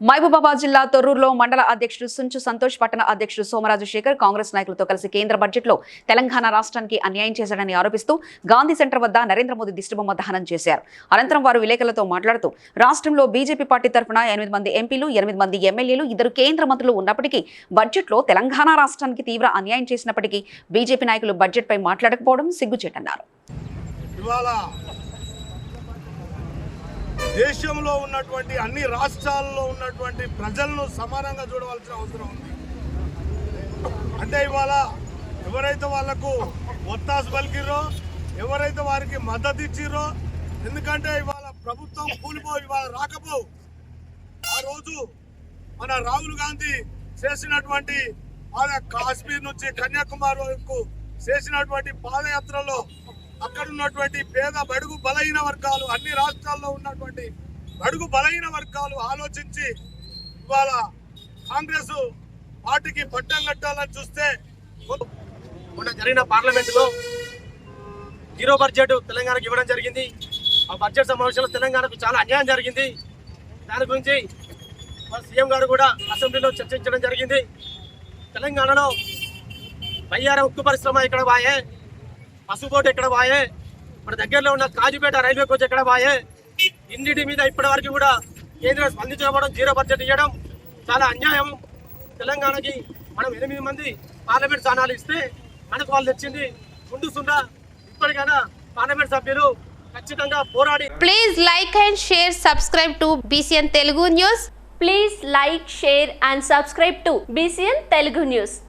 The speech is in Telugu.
మహబూబాబాద్ జిల్లా తొర్రూరులో మండల అధ్యక్షుడు సుంచు సంతోష్ పట్టణ అధ్యక్షుడు సోమరాజు శేఖర్ కాంగ్రెస్ నాయకులతో కలిసి కేంద్ర బడ్జెట్లో తెలంగాణ రాష్ట్రానికి అన్యాయం చేశాడని ఆరోపిస్తూ గాంధీ సెంటర్ వద్ద నరేంద్ర మోదీ దిష్టిబొమ్మ దహనం చేశారు. అనంతరం వారు విలేకరులతో మాట్లాడుతూ రాష్ట్రంలో బీజేపీ పార్టీ తరఫున ఎనిమిది మంది ఎంపీలు ఎనిమిది మంది ఎమ్మెల్యేలు ఇద్దరు కేంద్ర మంత్రులు ఉన్నప్పటికీ బడ్జెట్లో తెలంగాణ రాష్ట్రానికి తీవ్ర అన్యాయం చేసినప్పటికీ బీజేపీ నాయకులు బడ్జెట్పై మాట్లాడకపోవడం సిగ్గుచేటన్నారు. ఇవాళ దేశంలో ఉన్నటువంటి అన్ని రాష్ట్రాల్లో ఉన్నటువంటి ప్రజలను సమానంగా చూడవలసిన అవసరం ఉంది. అంటే ఇవాళ ఎవరైతే వాళ్ళకు ఒత్తాస్ పలికిరో ఎవరైతే వారికి మద్దతు ఇచ్చిరో ఎందుకంటే ఇవాళ ప్రభుత్వం కూలిపో ఇవాళ రాకపో. ఆ రోజు మన రాహుల్ గాంధీ చేసినటువంటి పాద కాశ్మీర్ నుంచి కన్యాకుమారి వరకు చేసినటువంటి పాదయాత్రలో అక్కడ ఉన్నటువంటి పేద బడుగు బలహీన వర్గాలు అన్ని రాష్ట్రాల్లో ఉన్నటువంటి బడుగు బలహీన వర్గాలు ఆలోచించి ఇవాళ కాంగ్రెస్ పార్టీకి పట్టం కట్టాలని చూస్తే మొన్న జరిగిన పార్లమెంట్లో జీరో బడ్జెట్ తెలంగాణకు ఇవ్వడం జరిగింది. ఆ బడ్జెట్ సమావేశంలో తెలంగాణకు చాలా అన్యాయం జరిగింది. దాని గురించి మన సీఎం గారు కూడా అసెంబ్లీలో చర్చించడం జరిగింది. తెలంగాణలో బయ్యారం ఉక్కు పరిశ్రమ ఇక్కడ బాయే పసుపోటు ఎక్కడ బాయే మన దగ్గరలో ఉన్న కాజుపేట రైల్వే కోచ్ ఎక్కడ బాయే ఇన్నిటి మీద ఇప్పటి వరకు కూడా కేంద్రం స్పందించకపోవడం జీరో బడ్జెట్ ఇవ్వడం చాలా అన్యాయం. తెలంగాణకి మనం ఎనిమిది మంది పార్లమెంట్ స్థానాలు ఇస్తే మనకు వాళ్ళు తెచ్చింది ముందు సుండా. ఇప్పటికైనా పార్లమెంట్ సభ్యులు ఖచ్చితంగా పోరాడి please like and share subscribe to BCN Telugu news please like share and subscribe to BCN Telugu news